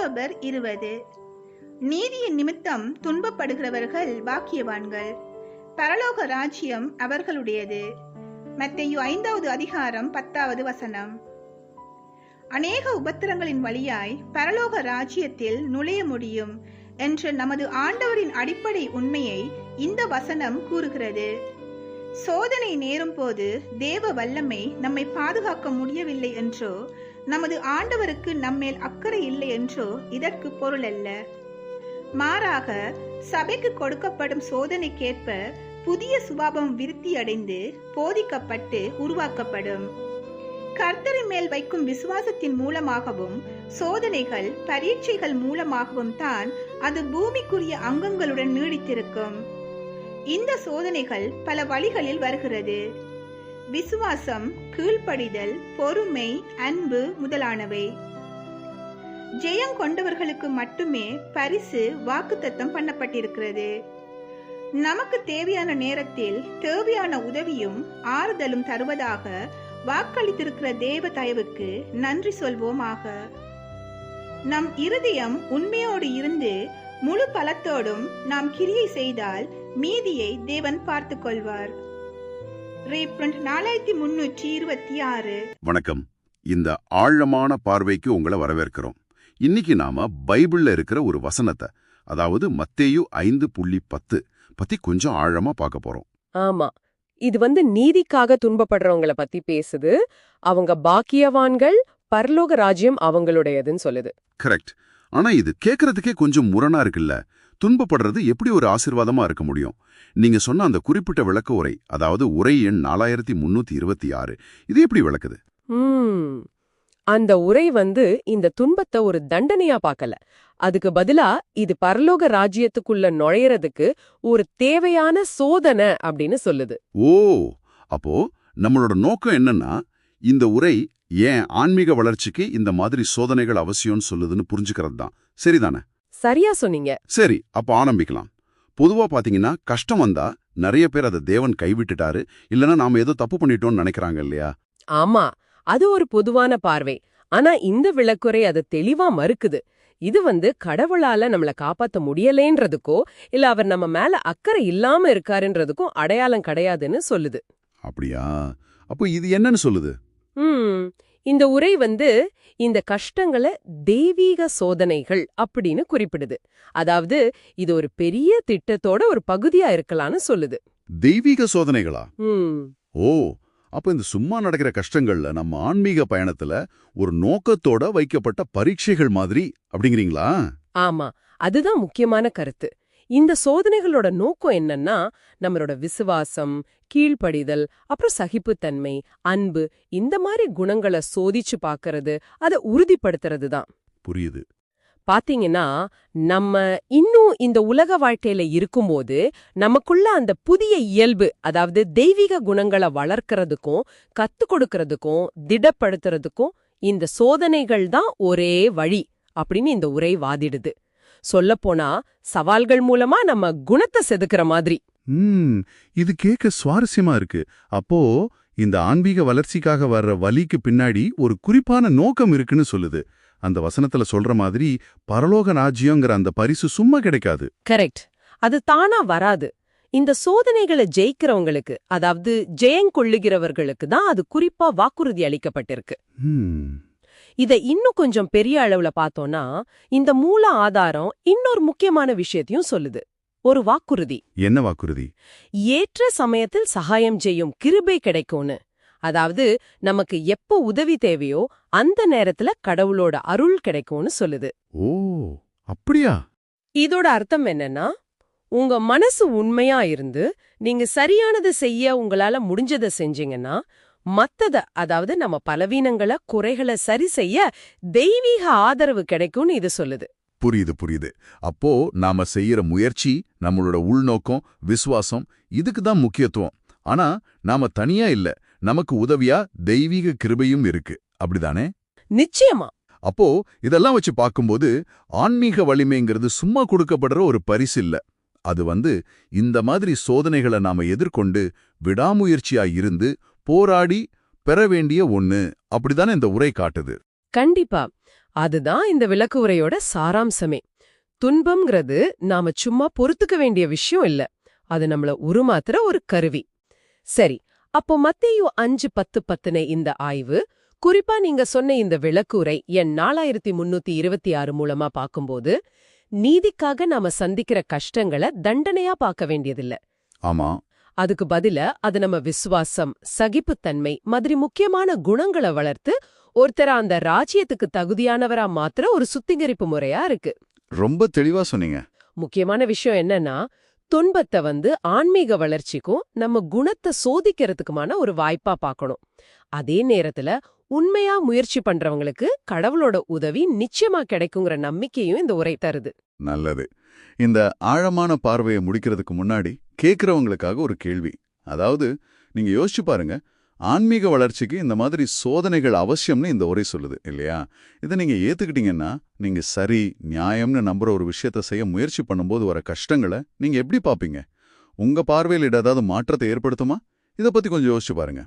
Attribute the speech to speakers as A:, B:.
A: October இருபது. நீதியின் நிமித்தம் துன்பப்படுகிறவர்கள் பாக்கியவான்கள். பரலோக ராஜ்யம் அவர்களுடையது. மத்தேயு ஐந்தாவது அதிகாரம் பத்தாவது வசனம். அநேக உபத்திரங்களின் வழியாய் பரலோக ராஜ்யத்தில் நுழைய முடியும் என்ற நமது ஆண்டவரின் அடிப்படை உண்மையை இந்த வசனம் கூறுகிறது. சோதனை நேரும் போது தேவ வல்லமை நம்மை பாதுகாக்க முடியவில்லை என்றோ நமது ஆண்டவருக்கு நம்மேல் அக்கறை இல்லை என்றோ இதற்கு பொருள் அல்ல. மாறாக சபைக்கு கொடுக்கப்படும் சோதனைக்கேற்ப புதிய சுபாவம் விருத்தியடைந்து போதிக்கப்பட்டு உருவாக்கப்படும். கர்த்தரின் மேல் வைக்கும் விசுவாசத்தின் மூலமாகவும் சோதனைகள் பரீட்சைகள் மூலமாகவும் தான் அது பூமிக்குரிய அங்கங்களுடன் நீடித்திருக்கும். இந்த சோதனைகள் பல வழிகளில் வருகிறது. விசுவாசம் கீழ்ப்படிதல் பொறுமை அன்பு முதலானவை. ஜெயம் கொண்டவர்களுக்கு மட்டுமே பரிசு வாக்குத்தத்தம் பண்ணப்பட்டிருக்கிறது. நமக்கு தேவையான நேரத்தில் தேவையான உதவியும் ஆறுதலும் தருவதாக வாக்களித்திருக்கிற தேவ தயவுக்கு நன்றி சொல்வோமாக. நம் இருதயம் உண்மையோடு இருந்து முழு பலத்தோடும் நாம் கிரியை செய்தால் மீதியை தேவன் பார்த்துக் கொள்வார் ரீப்ரண்ட் நாலாயிரத்தி முன்னூற்றி இருபத்தி ஆறு.
B: வணக்கம். இந்த ஆழமான பார்வைக்கு உங்களை வரவேற்கிறோம். இன்னைக்கு நாம பைபிள்ல இருக்கிற ஒரு வசனத்தை அதாவது மத்தேயு ஐந்து புள்ளி பத்து பத்தி கொஞ்சம் ஆழமா பார்க்க போறோம்.
C: ஆமா. இது வந்து நீதிக்காக துன்பப்படுறவங்கள பத்தி பேசுது. அவங்க பாக்கியவான்கள் பரலோக ராஜ்யம் அவங்களுடையதுன்னு சொல்லுது.
B: கரெக்ட் ஆனா இது கேட்கறதுக்கே கொஞ்சம் முரணா இருக்குல்ல? துன்பப்படுறது எப்படி ஒரு ஆசிர்வாதமா இருக்க முடியும்? நீங்க சொன்ன அந்த குறிப்பிட்ட விளக்க உரை அதாவது உரை எண் நாலாயிரத்தி முன்னூத்தி இருபத்தி ஆறு இது எப்படி விளக்குது?
C: அந்த உரை வந்து இந்த துன்பத்தை ஒரு தண்டனையா பார்க்கல. அதுக்கு பதிலா இது பரலோக ராஜ்யத்துக்குள்ள நுழையறதுக்கு ஒரு தேவையான சோதனை அப்படின்னு சொல்லுது.
B: ஓ! அப்போ நம்மளோட நோக்கம் என்னன்னா இந்த உரை ஏன் ஆன்மீக வளர்ச்சிக்கு இந்த மாதிரி சோதனைகள் அவசியம்னு சொல்லுதுன்னு புரிஞ்சுக்கிறது தான் சரிதானே?
C: சரியா சொன்னீங்க.
B: சரி அப்ப ஆரம்பிக்கலாம். பொதுவா பாத்தீங்கன்னா கஷ்டம் வந்தா நிறைய பேர் அதை தேவன் கைவிட்டுட்டாரு. இல்லனா நாம ஏதோ தப்பு பண்ணிட்டோம்னு நினைக்கிறாங்க இல்லையா?
C: ஆமா அது ஒரு பொதுவான பார்வை. ஆனா இந்த விளக்குறை அது தெளிவா மறுக்குது. இது வந்து கடவுளால நம்மள காப்பாத்த முடியலேன்றதுக்கோ இல்ல அவர் நம்ம மேல அக்கறை இல்லாம இருக்காருன்றதுக்கும் அடையாளம் கிடையாதுன்னு சொல்லுது.
B: அப்படியா? அப்போ இது என்னன்னு சொல்லுது?
C: ம் இந்த உரை வந்து இந்த கஷ்டங்களை தெய்வீக சோதனைகள் அப்படின்னு குறிப்பிடுது. அதாவது இது ஒரு பெரிய திட்டத்தோட ஒரு பகுதியா இருக்கலாம்னு சொல்லுது.
B: தெய்வீக சோதனைகளா? ஓ அப்ப இந்த சும்மா நடக்கிற கஷ்டங்கள்ல நம்ம ஆன்மீக பயணத்துல ஒரு நோக்கத்தோட வைக்கப்பட்ட பரீட்சைகள் மாதிரி அப்படிங்கிறீங்களா?
C: ஆமா அதுதான் முக்கியமான கருத்து. இந்த சோதனைகளோட நோக்கம் என்னன்னா நம்மளோட விசுவாசம் கீழ்ப்படிதல் அப்புறம் சகிப்புத்தன்மை அன்பு இந்த மாதிரி குணங்களை சோதிச்சு பார்க்கறது அதை உறுதிப்படுத்துறது தான்
B: புரியுது.
C: பாத்தீங்கன்னா நம்ம இன்னும் இந்த உலக வாழ்க்கையில இருக்கும்போது நமக்குள்ள அந்த புதிய இயல்பு அதாவது தெய்வீக குணங்களை வளர்க்கறதுக்கும் கத்துக் கொடுக்கறதுக்கும் திடப்படுத்துறதுக்கும் இந்த சோதனைகள் தான் ஒரே வழி அப்படின்னு இந்த உரை வாதிடுது. சொல்லப்போனா சவால்கள் மூலமா நம்ம குணத்தை செதுக்குற மாதிரி.
D: இது கேட்க சுவாரஸ்யமா இருக்கு. அப்போ இந்த ஆன்மீக வளர்ச்சிக்காக வர்ற வலிக்கு பின்னாடி ஒரு குறிப்பான நோக்கம் இருக்குன்னு சொல்லுது. அந்த வசனத்துல சொல்ற மாதிரி பரலோக ராஜ்யங்கிற அந்த பரிசு சும்மா கிடைக்காது.
C: கரெக்ட். அது தானா வராது. இந்த சோதனைகளை ஜெயிக்கிறவங்களுக்கு அதாவது ஜெயங்கொள்ளுகிறவர்களுக்கு தான் அது குறிப்பா வாக்குறுதி அளிக்கப்பட்டிருக்கு. இத இன்னும் கொஞ்சம் பெரிய அளவுல பார்த்தோம்னா இந்த மூல ஆதாரம் இன்னொரு முக்கியமான விஷயத்தையும் சொல்லுது. ஒரு வாக்குறுதி.
D: என்ன வாக்குறுதி?
C: ஏற்ற சமயத்தில் சகாயம் செய்யும் கிருபை கிடைக்கும்னு. அதாவது நமக்கு எப்போ உதவி தேவையோ அந்த நேரத்துல கடவுளோட அருள் கிடைக்கும்னு சொல்லுது.
D: ஓ அப்படியா?
C: இதோட அர்த்தம் என்னன்னா உங்க மனசு உண்மையா இருந்து நீங்க சரியானதை செய்ய உங்களால முடிஞ்சதை செஞ்சீங்கன்னா மத்தத அதாவது நம்ம பலவீனங்களை குறைகளை சரி செய்ய தெய்வீக ஆதரவு கிடைக்கும்னு இது சொல்லுது.
D: புரியுது புரியுது. அப்போ நாம செய்யற முயற்சி நம்மளோட உள்நோக்கம் விசுவாசம் இதுக்கு தான் முக்கியத்துவம். ஆனா நாம தனியா இல்ல. நமக்கு உதவியா தெய்வீக கிருபையும் இருக்கு. அப்படிதானே?
C: நிச்சயமா.
D: அப்போ இதெல்லாம் வச்சு பார்க்கும்போது ஆன்மீக வலிமைங்கிறது சும்மா கொடுக்கப்படுற ஒரு பரிசு இல்ல. அது வந்து இந்த மாதிரி சோதனைகளை நாம எதிர்கொண்டு விடாமுயற்சியா இருந்து போராடி பெற வேண்டிய ஒண்ணு. அப்படிதானே இந்த உரை காட்டுது.
C: கண்டிப்பா. அதுதான் இந்த விளக்கு உரையோட சாராம்சமே. துன்பம்ங்கிறது நாம சும்மா பொறுத்துக்க வேண்டிய விஷயம் இல்ல. அது நம்மள உருமாத்துற ஒரு கருவி. சரி அப்போ மத்தேயு அஞ்சு பத்து பத்துன இந்த ஆய்வு குறிப்பா நீங்க சொன்ன இந்த விளக்குரை என் நாலாயிரத்தி முன்னூத்தி இருபத்தி ஆறு மூலமா பார்க்கும்போது நீதிக்காக நாம சந்திக்கிற கஷ்டங்களை தண்டனையா பார்க்க வேண்டியதில்ல.
D: ஆமா.
C: அதுக்கு பதில அது நம்ம விசுவாசம் சகிப்புத்தன்மை மாதிரி முக்கியமான குணங்களை வளர்த்து ஒருத்தர அந்த ராஜ்யத்துக்கு தகுதியானவரா மாத்துற ஒரு சுத்திகரிப்பு முறையா இருக்கு.
D: ரொம்ப தெளிவா சொன்னீங்க.
C: முக்கியமான விஷயம் என்னன்னா துன்பத்தை வந்து ஆன்மீக வளர்ச்சிக்கும் நம்ம குணத்தை சோதிக்கிறதுக்குமான ஒரு வாய்ப்பா பார்க்கணும் அதே நேரத்துல உண்மையா முயற்சி பண்றவங்களுக்கு கடவுளோட உதவி நிச்சயமா கிடைக்குங்கிற நம்பிக்கையும் இந்த உரை தருது.
D: நல்லது. இந்த ஆழமான பார்வையை முடிக்கிறதுக்கு முன்னாடி கேட்குறவங்களுக்காக ஒரு கேள்வி. அதாவது நீங்க யோசிச்சு பாருங்க. ஆன்மீக வளர்ச்சிக்கு இந்த மாதிரி சோதனைகள் அவசியம்னு இந்த உரை சொல்லுது இல்லையா? இதை நீங்க ஏத்துக்கிட்டீங்கன்னா நீங்க சரி நியாயம்னு நம்புற ஒரு விஷயத்த செய்ய முயற்சி பண்ணும்போது வர கஷ்டங்களை நீங்க எப்படி பாப்பீங்க? உங்க பார்வையில் ஏதாவது மாற்றத்தை ஏற்படுத்துமா? இதை பத்தி கொஞ்சம் யோசிச்சு பாருங்க.